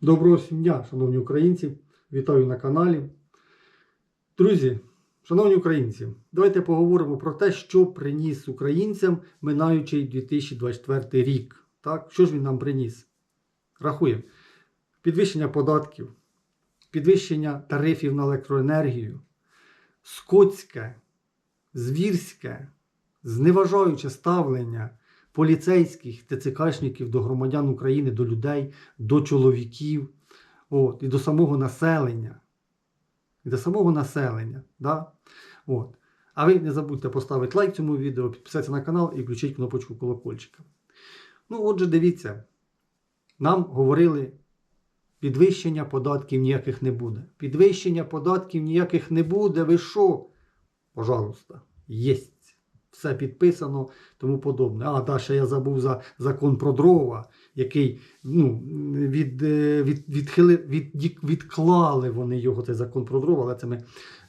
Доброго всім дня, шановні українці. Вітаю на каналі. Друзі, шановні українці, давайте поговоримо про те, що приніс українцям минаючий 2024 рік. Так? Що ж він нам приніс? Рахуємо. Підвищення податків, підвищення тарифів на електроенергію, скотське, звірське, зневажаюче ставлення поліцейських ТЦКшників до громадян України, до людей, до чоловіків, от, і до самого населення. І до самого населення. Да? От. А ви не забудьте поставити лайк цьому відео, підписатися на канал і включити кнопочку колокольчика. Ну, отже, дивіться, нам говорили, підвищення податків ніяких не буде. Підвищення податків ніяких не буде. Ви що? Пожалуйста, єсть. Все підписано, тому подобне. А, да, ще я забув за закон про дрова, який ну, від, е, від, відхили, від, відклали вони його, цей закон про дрова, але це ми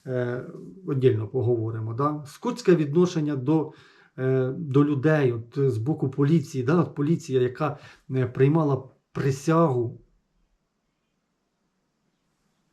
е, віддільно поговоримо. Да? Скотське відношення до, е, до людей от, з боку поліції, да? от поліція, яка е, приймала присягу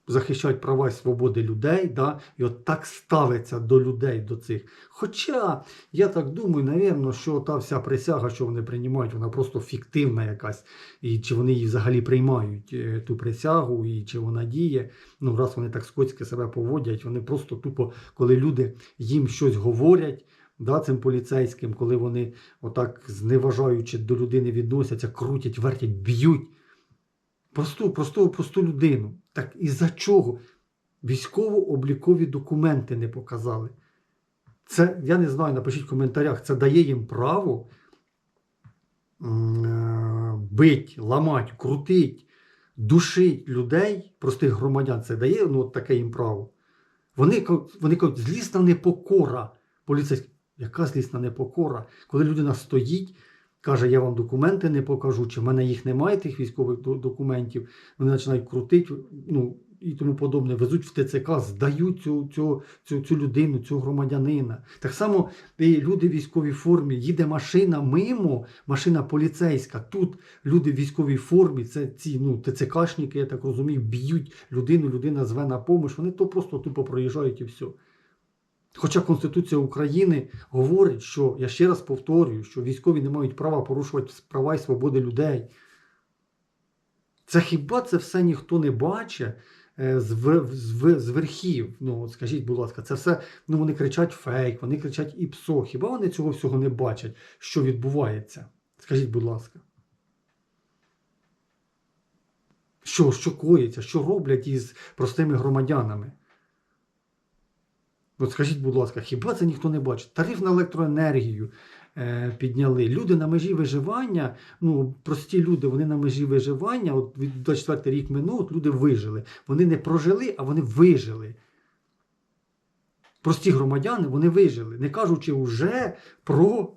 захищають права і свободи людей, да? і от так ставиться до людей, до цих. Хоча, я так думаю, напевно, що та вся присяга, що вони приймають, вона просто фіктивна якась, і чи вони її взагалі приймають, е, ту присягу, і чи вона діє. Ну, раз вони так скотськи себе поводять, вони просто тупо, коли люди їм щось говорять. Да, цим поліцейським, коли вони отак зневажаючи до людини відносяться, крутять, вертять, б'ють просту, просту, просту людину. Так і за чого? Військово-облікові документи не показали. Це, я не знаю, напишіть в коментарях, це дає їм право м, бить, ламать, крутить, душить людей, простих громадян. Це дає ну, таке їм право. Вони, вони кажуть, злісна непокора поліцейських. Яка злісна непокора? Коли людина стоїть, каже, я вам документи не покажу, чи в мене їх немає, тих військових документів, вони починають крутити, ну і тому подобне, везуть в ТЦК, здають цю, цю, цю, цю людину, цю громадянина. Так само і люди в військовій формі, їде машина мимо, машина поліцейська. Тут люди в військовій формі, це ці ну, ТЦКшники, я так розумію, б'ють людину, людина зве на помощь, вони то просто тупо проїжджають і все. Хоча Конституція України говорить, що я ще раз повторюю, що військові не мають права порушувати права і свободи людей. Це хіба це все ніхто не бачить е, з, верхів? Ну, скажіть, будь ласка, це все ну, вони кричать фейк, вони кричать ІПСО. Хіба вони цього всього не бачать, що відбувається? Скажіть, будь ласка. Що, що коїться, що роблять із простими громадянами? От скажіть, будь ласка, хіба це ніхто не бачить? Тариф на електроенергію е, підняли. Люди на межі виживання, ну прості люди, вони на межі виживання. От від 24 рік минув, от люди вижили. Вони не прожили, а вони вижили. Прості громадяни вони вижили, не кажучи вже про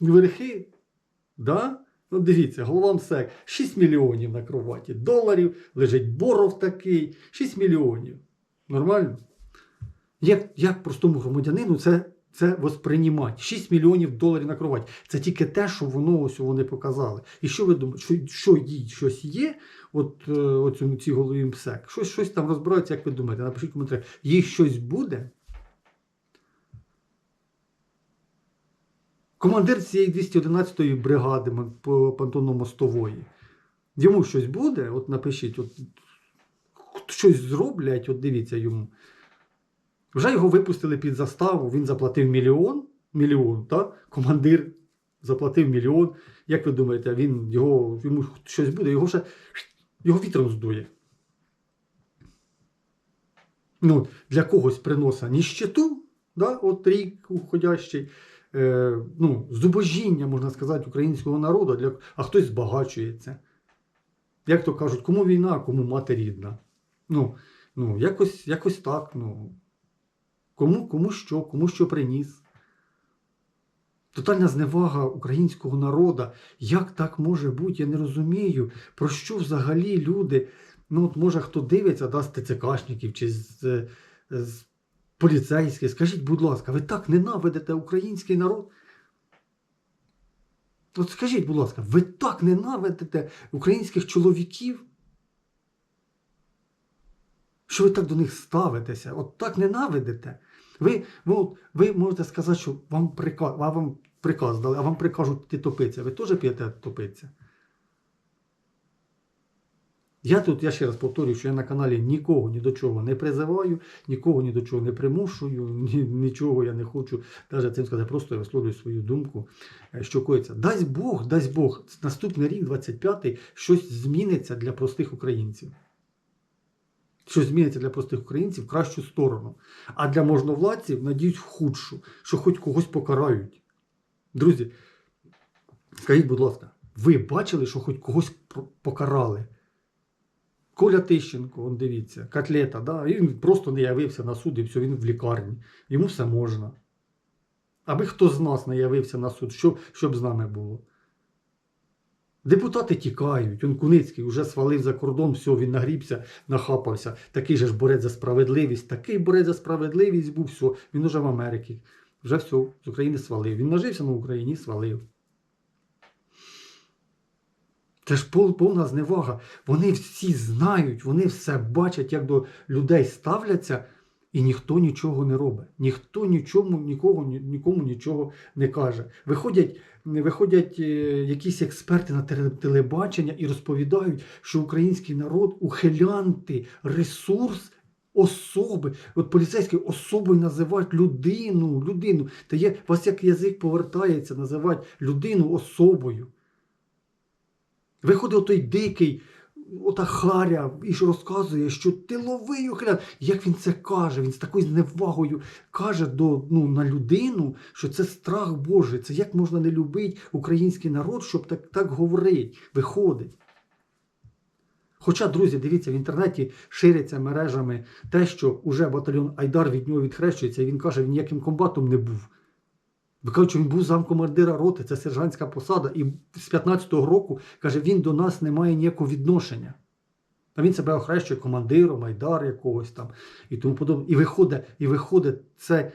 верхи. Да? Ну, дивіться, голова МСЕК 6 мільйонів на кроваті доларів, лежить боров такий, 6 мільйонів. Нормально? Як, як простому громадянину це, це восприймати? 6 мільйонів доларів на кровать. Це тільки те, що воно ось вони показали. І що ви думаєте, що, що їй щось є? От е, оцьому цій голові МСЕК? Щось, щось там розбираються, як ви думаєте? Напишіть в коментарях, їй щось буде? Командир цієї 211-ї бригади по понтонно-мостової. Йому щось буде? От напишіть, от, щось зроблять, от дивіться йому. Вже його випустили під заставу, він заплатив мільйон. Мільйон, так? Командир заплатив мільйон. Як ви думаєте, він його, йому щось буде, його ще його вітром здує. Ну, для когось приносить ніщету, да? от рік уходящий, е, ну, зубожіння, можна сказати, українського народу, для, а хтось збагачується. Як то кажуть, кому війна, а кому мати рідна. Ну, ну якось, якось так. Ну. Кому, кому що, кому що приніс. Тотальна зневага українського народу. Як так може бути? Я не розумію, про що взагалі люди. Ну, от може хто дивиться, да, з ТЦКшників чи з, з поліцейських. Скажіть, будь ласка, ви так ненавидите український народ? От скажіть, будь ласка, ви так ненавидите українських чоловіків? Що ви так до них ставитеся? От так ненавидите? Ви, ви можете сказати, що вам приказ, вам приказ дали, а вам прикажуть ти топитися. Ви теж п'єте топитися? Я тут, я ще раз повторюю, що я на каналі нікого ні до чого не призиваю, нікого ні до чого не примушую, ні, нічого я не хочу навіть цим сказати, просто я висловлюю свою думку, е, що коїться. Дасть Бог, дасть Бог, наступний рік, 25-й, щось зміниться для простих українців. Щось зміниться для простих українців в кращу сторону. А для можновладців, надіюсь, в худшу, що хоч когось покарають. Друзі, скажіть, будь ласка, ви бачили, що хоч когось покарали? Коля Тищенко, он дивіться, котлета, да? він просто не явився на суд і все, він в лікарні. Йому все можна. Аби хто з нас не явився на суд, що, що з нами було? Депутати тікають. Он Куницький вже свалив за кордон, все, він нагрібся, нахапався. Такий же ж борець за справедливість, такий борець за справедливість був, все, він уже в Америці. Вже все, з України свалив. Він нажився на Україні свалив. Це ж повна зневага. Вони всі знають, вони все бачать, як до людей ставляться, і ніхто нічого не робить. Ніхто нічому, нікого, нікому нічого не каже. Виходять, виходять е, якісь експерти на телебачення і розповідають, що український народ ухилянти, ресурс. Особи, от поліцейські особою називають людину, людину. Та є, вас як язик повертається, називають людину особою. Виходить той дикий, ота харя, і ж розказує, що ти лови ухилян. Як він це каже? Він з такою зневагою каже до, ну, на людину, що це страх Божий. Це як можна не любити український народ, щоб так, так говорить, виходить. Хоча, друзі, дивіться, в інтернеті шириться мережами те, що уже батальйон Айдар від нього відхрещується, і він каже, він ніяким комбатом не був. Ви кажуть, що він був замкомандира роти, це сержантська посада, і з 15-го року каже, він до нас не має ніякого відношення. А він себе охрещує командиром, айдар якогось там і тому подобне. І виходить, і виходить це,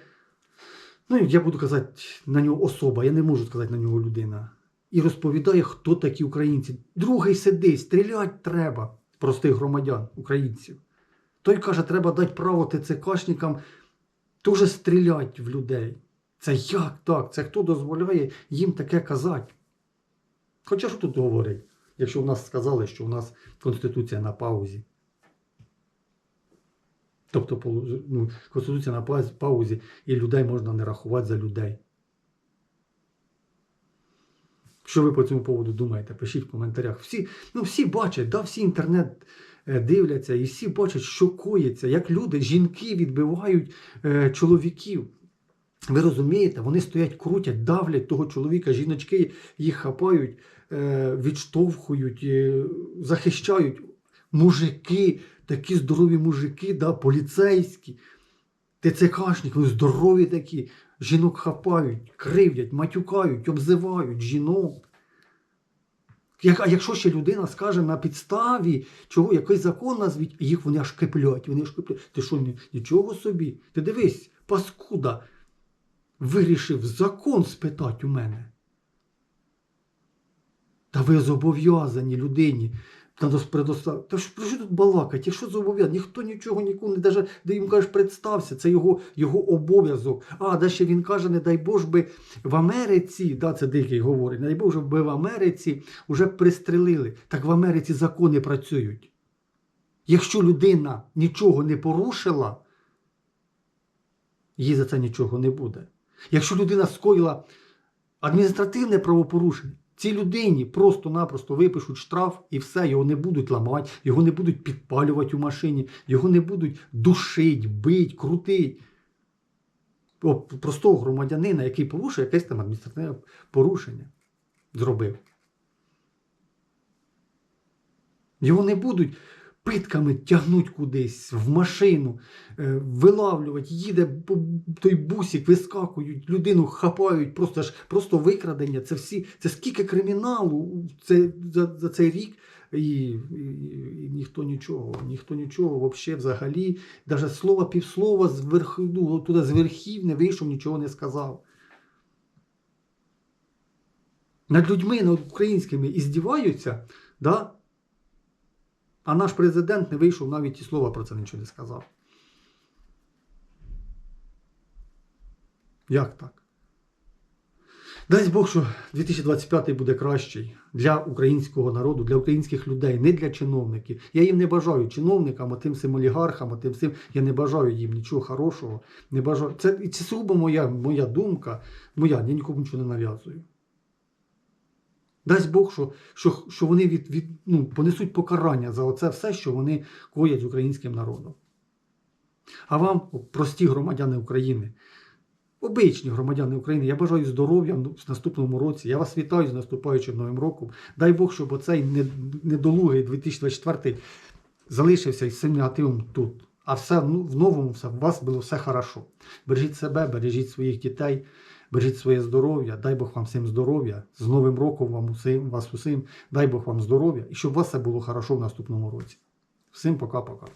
ну я буду казати на нього особа, я не можу сказати на нього людина. І розповідає, хто такі українці. Другий сидить, стріляти треба простих громадян, українців. Той каже, треба дати право ТЦКшникам теж стріляти в людей. Це як так? Це хто дозволяє їм таке казати? Хоча що тут говорить, якщо в нас сказали, що у нас Конституція на паузі. Тобто ну, Конституція на паузі, і людей можна не рахувати за людей. Що ви по цьому поводу думаєте? Пишіть в коментарях. Всі, ну, всі бачать, да, всі інтернет е, дивляться, і всі бачать, що коїться, як люди, жінки відбивають е, чоловіків. Ви розумієте, вони стоять, крутять, давлять того чоловіка, жіночки їх хапають, е, відштовхують, е, захищають. Мужики, такі здорові мужики, да, поліцейські, ТЦКшники, вони здорові такі, жінок хапають, кривдять, матюкають, обзивають жінок. Як, а якщо ще людина скаже на підставі, чого якийсь закон назвіть, їх вони аж киплять, вони аж киплять. Ти що, нічого собі? Ти дивись, паскуда, вирішив закон спитати у мене. Та ви зобов'язані людині. Та ж про що тут балакать? Якщо зобов'язаний, ніхто нічого нікому не даже, де їм кажеш, представся, це його, його обов'язок. А, да ще він каже, не дай Боже би в Америці, да, це дикий говорить, не дай Боже би в Америці вже пристрелили. Так в Америці закони працюють. Якщо людина нічого не порушила, їй за це нічого не буде. Якщо людина скоїла адміністративне правопорушення, цій людині просто-напросто випишуть штраф і все, його не будуть ламати, його не будуть підпалювати у машині, його не будуть душити, бити, крутити. О, Простого громадянина, який порушує якесь там адміністративне порушення, зробив. Його не будуть питками тягнуть кудись в машину, е, вилавлювати, їде той бусик, вискакують, людину хапають, просто ж просто викрадення. Це всі, це скільки криміналу це, за, за цей рік. І, і, і ніхто нічого, ніхто нічого взагалі, взагалі, навіть слова півслова з верх, ну, туди з верхів не вийшов, нічого не сказав. над людьми, над українськими і здіваються, да? А наш президент не вийшов навіть і слова про це нічого не сказав. Як так? Дасть Бог, що 2025 буде кращий для українського народу, для українських людей, не для чиновників. Я їм не бажаю чиновникам, а тим всім олігархам, а тим всім, я не бажаю їм нічого хорошого. Не бажаю. Це, це сугубо моя, моя думка, моя, я нікому нічого не нав'язую. Дасть Бог, що, що, що вони від, від, ну, понесуть покарання за оце все, що вони коять українським народом. А вам, прості громадяни України, обичні громадяни України, я бажаю здоров'я в наступному році. Я вас вітаю з наступаючим новим роком. Дай Бог, щоб оцей недолугий 2024 залишився із цим негативом тут. А все ну, в новому все, у вас було все хорошо. Бережіть себе, бережіть своїх дітей, бережіть своє здоров'я. Дай Бог вам всім здоров'я. З Новим роком вам усім, вас усім. Дай Бог вам здоров'я і щоб у вас все було хорошо в наступному році. Всім пока-пока.